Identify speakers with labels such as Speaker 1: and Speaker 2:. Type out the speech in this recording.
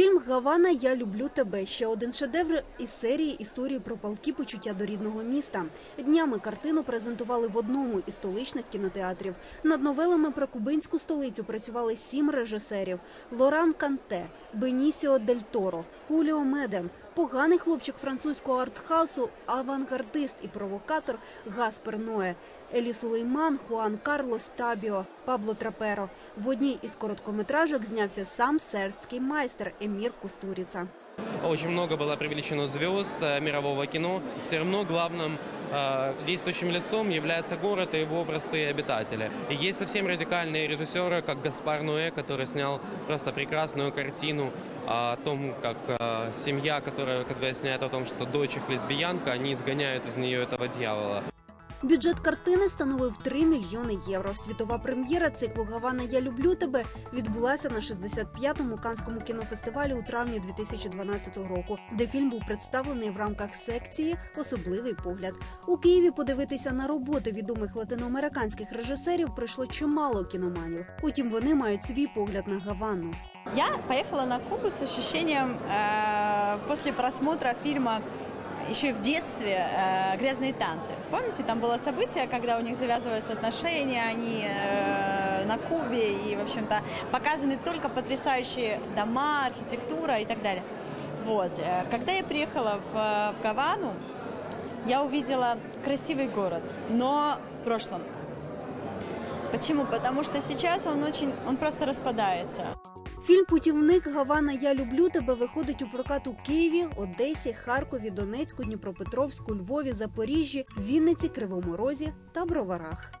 Speaker 1: Фільм Гавана Я люблю тебе. Ще один шедевр із серії історії про палки почуття до рідного міста. Днями картину презентували в одному із столичних кінотеатрів. Над новелами про кубинську столицю працювали сім режисерів: Лоран Канте, Бенісіо Дель Торо, Хуліо Медем, поганий хлопчик французького артхаусу, авангардист і провокатор Гаспер Ное, Елі Сулейман, Хуан Карлос Табіо, Пабло Траперо. В одній із короткометражок знявся сам сербський майстер Емір Кустуріца.
Speaker 2: Очень много было привлечено звезд э, мирового кино. Все равно главным э, действующим лицом является город и его простые обитатели. И есть совсем радикальные режиссеры, как Гаспар Ноэ, который снял просто прекрасную картину о том, как э, семья, которая как выясняет о том, что дочь их лесбиянка, они изгоняют из нее этого дьявола.
Speaker 1: Бюджет картини становив 3 мільйони євро. Світова прем'єра циклу Гавана Я люблю тебе відбулася на 65-му канському кінофестивалі у травні 2012 року, де фільм був представлений в рамках секції Особливий погляд. У Києві подивитися на роботи відомих латиноамериканських режисерів прийшло чимало кіноманів. Утім, вони мають свій погляд на Гавану.
Speaker 3: Я поехала на Кубу с ощущением э, после просмотра фильма еще в детстве э, «Грязные танцы». Помните, там было событие, когда у них завязываются отношения, они э, на Кубе, и, в общем-то, показаны только потрясающие дома, архитектура и так далее. Вот. э, Когда я приехала в, в Гавану, я увидела красивый город, но в прошлом. Почему? Потому что сейчас он очень, он просто распадается.
Speaker 1: Фільм Путівник Гавана Я люблю тебе виходить у прокат у Києві, Одесі, Харкові, Донецьку, Дніпропетровську, Львові, Запоріжжі, Вінниці, Кривому Розі та Броварах.